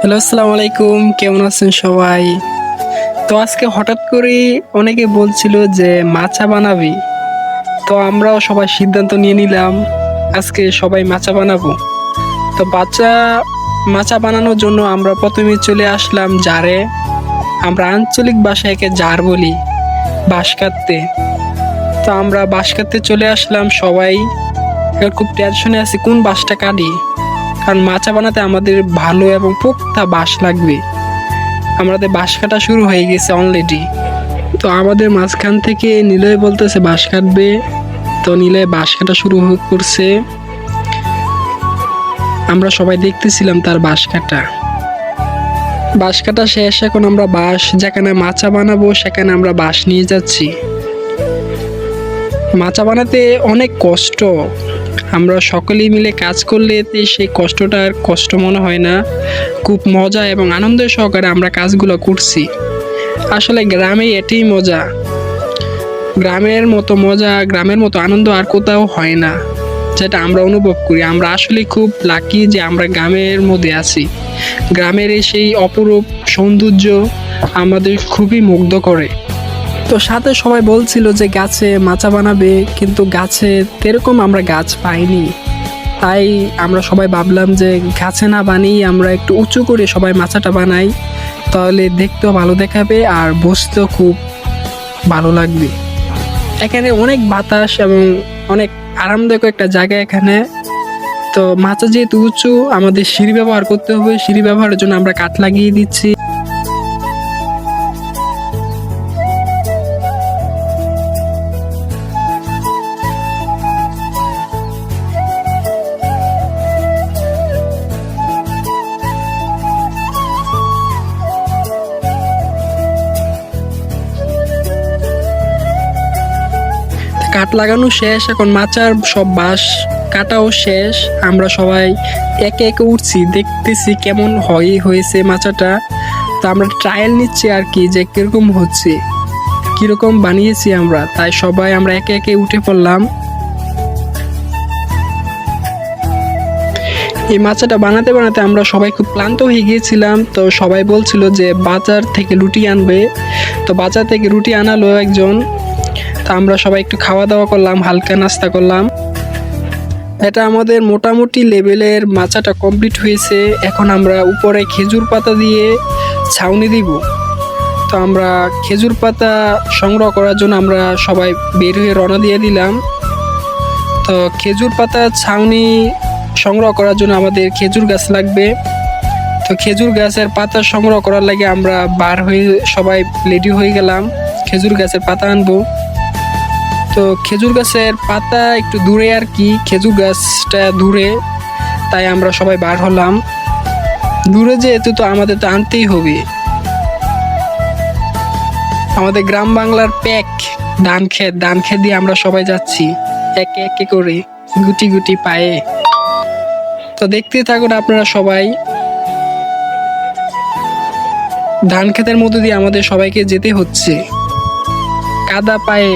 Hello, আসসালামু আলাইকুম। কেমন আছেন সবাই? তো আজকে হঠাৎ করে অনেকে বলছিল যে মাচা বানাবি। তো আমরাও সবাই সিদ্ধান্ত নিয়ে নিলাম, আজকে সবাই মাচা বানাবো। তো বাচ্চা, মাচা বানানোর জন্য আমরা প্রথমে চলে আসলাম জারে। আমরা আঞ্চলিক ভাষায় একে জার বলি, বাঁশ কাটতে। তো আমরা বাঁশ কাটতে চলে আসলাম সবাই। খুব টেনশনে আছি, কোন বাঁশটা কাটি? কারণ মাচা বানাতে আমাদের ভালো এবং পোক্তা বাঁশ লাগবে। আমাদের বাঁশ কাটা শুরু হয়ে গেছে অলরেডি তো আমাদের মাঝখান থেকে নিলয় বলতেছে, বাঁশ কাটবে। তো নিলয় বাঁশ কাটা শুরু করছে। আমরা সবাই দেখতেছিলাম তার বাঁশ কাটা। বাঁশ কাটা শেষ, এখন আমরা বাঁশ যেখানে মাচা বানাবো, সেখানে আমরা বাঁশ নিয়ে যাচ্ছি। মাচা বানাতে অনেক কষ্ট। আমরা সকলেই মিলে কাজ করলে এতে সেই কষ্টটা আর কষ্ট মনে হয় না। খুব মজা এবং আনন্দের সহকারে আমরা কাজগুলো করছি। আসলে গ্রামে এটাই মজা। গ্রামের মতো মজা, গ্রামের মতো আনন্দ আর কোথাও হয় না। যেটা আমরা অনুভব করি। আমরা আসলে খুব লাকি যে আমরা গ্রামের মধ্যে আছি। গ্রামের সেই অপরূপ সৌন্দর্য আমাদের খুবই মুগ্ধ করে। তো সাথে সবাই বলছিল যে গাছে মাচা বানাবে, কিন্তু গাছে তেরকম আমরা গাছ পাইনি। তাই আমরা সবাই ভাবলাম যে গাছে না বানিয়ে আমরা একটু উঁচু করে সবাই মাচাটা বানাই, তাহলে দেখতেও ভালো দেখাবে আর বসতেও খুব ভালো লাগবে। এখানে অনেক বাতাস এবং অনেক আরামদায়ক একটা জায়গা এখানে। তো মাচা যেহেতু উঁচু, আমাদের সিঁড়ি ব্যবহার করতে হবে, সিঁড়ি ব্যবহারের জন্য আমরা কাঠ লাগিয়ে দিচ্ছি। কাঠ লাগানো শেষ, এখন মাচার সব বাঁশ কাটাও শেষ। আমরা সবাই একে একে উঠছি, দেখতেছি কেমন হয়, হয়েছে মাচাটা। তো আমরা ট্রায়াল নিচ্ছি আর কি, যে কীরকম হচ্ছে, কীরকম বানিয়েছি আমরা। তাই সবাই আমরা একে একে উঠে পড়লাম। এই মাচাটা বানাতে বানাতে আমরা সবাই খুব ক্লান্ত হয়ে গিয়েছিলাম। তো সবাই বলছিল যে বাজার থেকে রুটি আনবে। তো বাজার থেকে রুটি আনালো একজন। তা আমরা সবাই একটু খাওয়া দাওয়া করলাম, হালকা নাস্তা করলাম। এটা আমাদের মোটামুটি লেভেলের মাচাটা কমপ্লিট হয়েছে। এখন আমরা উপরে খেজুর পাতা দিয়ে ছাউনি দিব। তো আমরা খেজুর পাতা সংগ্রহ করার জন্য আমরা সবাই বের হয়ে রওনা দিয়ে দিলাম। তো খেজুর পাতা, ছাউনি সংগ্রহ করার জন্য আমাদের খেজুর গাছ লাগবে। তো খেজুর গাছের পাতা সংগ্রহ করার লাগে আমরা বার হয়ে সবাই রেডি হয়ে গেলাম। খেজুর গাছের পাতা আনব। তো খেজুর গাছের পাতা একটু দূরে আর কি, খেজুর গাছটা দূরে, তাই আমরা সবাই বার হলাম। দূরে যেহেতু তো আমাদের তো আনতেই হবে। আমাদের গ্রাম বাংলার প্যাক, ধান ক্ষেত ধান ক্ষেত দিয়ে আমরা সবাই যাচ্ছি, একে একে করে, গুটি গুটি পায়ে। তো দেখতে থাকুন আপনারা সবাই। ধান ক্ষেতের মধ্যে দিয়ে আমাদের সবাইকে যেতে হচ্ছে। কাদা পায়ে।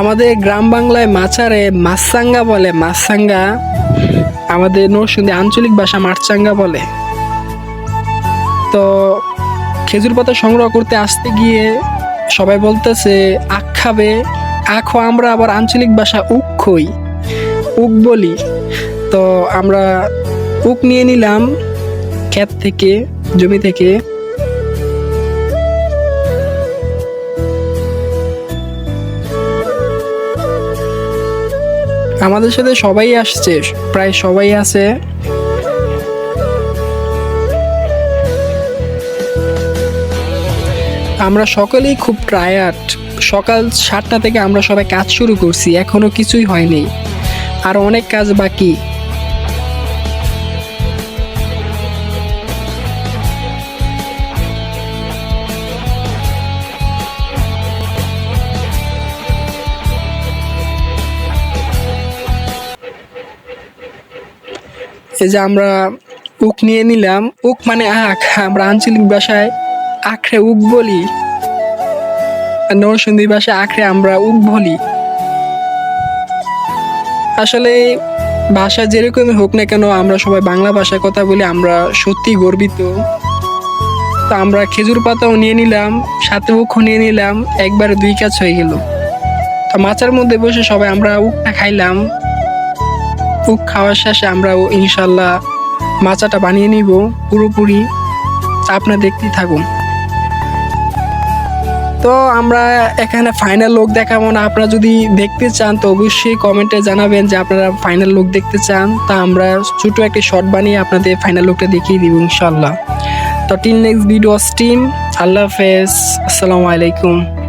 আমাদের গ্রাম বাংলায় মাচারে মাছসাঙ্গা বলে মাছসাঙ্গা আমাদের নরসিংদী আঞ্চলিক ভাষা মাছসাঙ্গা বলে। তো খেজুর পাতা সংগ্রহ করতে আসতে গিয়ে সবাই বলতেছে, আখ খাবে? আখও আমরা আবার আঞ্চলিক ভাষা উক খই উক বলি। তো আমরা উক নিয়ে নিলাম ক্ষেত থেকে, জমি থেকে। আমাদের সাথে সবাই আসছে, প্রায় সবাই আছে। আমরা সকলেই খুব টায়ার্ড সকাল সাতটা থেকে আমরা সবাই কাজ শুরু করছি, এখনও কিছুই হয়নি। আর অনেক কাজ বাকি। এই যে আমরা উক নিয়ে নিলাম। উক মানে আখ। আমরা আঞ্চলিক ভাষায় আখরে উক বলি। নরসিংদী ভাষায় আখরে আমরা উক বলি। আসলে ভাষা যেরকমই হোক না কেন, আমরা সবাই বাংলা ভাষায় কথা বলি, আমরা সত্যি গর্বিত। তো আমরা খেজুর পাতাও নিয়ে নিলাম, সাথে উখও নিয়ে নিলাম, একবারে দুই কাজ হয়ে গেল। তো মাচার মধ্যে বসে সবাই আমরা উকটা খাইলাম। উক খাওয়ার শেষে আমরা ইনশাল্লাহ মাচাটা বানিয়ে নিব, পুরোপুরি। আপনার দেখতেই থাকুন। তো আমরা এখানে ফাইনাল লোক দেখাবো না। আপনারা যদি দেখতে চান, তো অবশ্যই কমেন্টে জানাবেন যে আপনারা ফাইনাল লোক দেখতে চান। তা আমরা ছোট একটি শর্ট বানিয়ে আপনাদের ফাইনাল লোকটা দেখিয়ে দিব ইনশাল্লাহ। তো টিল নেক্সট ভিডিও স্টিম আল্লাহ হাফেজ। আসসালামু আলাইকুম।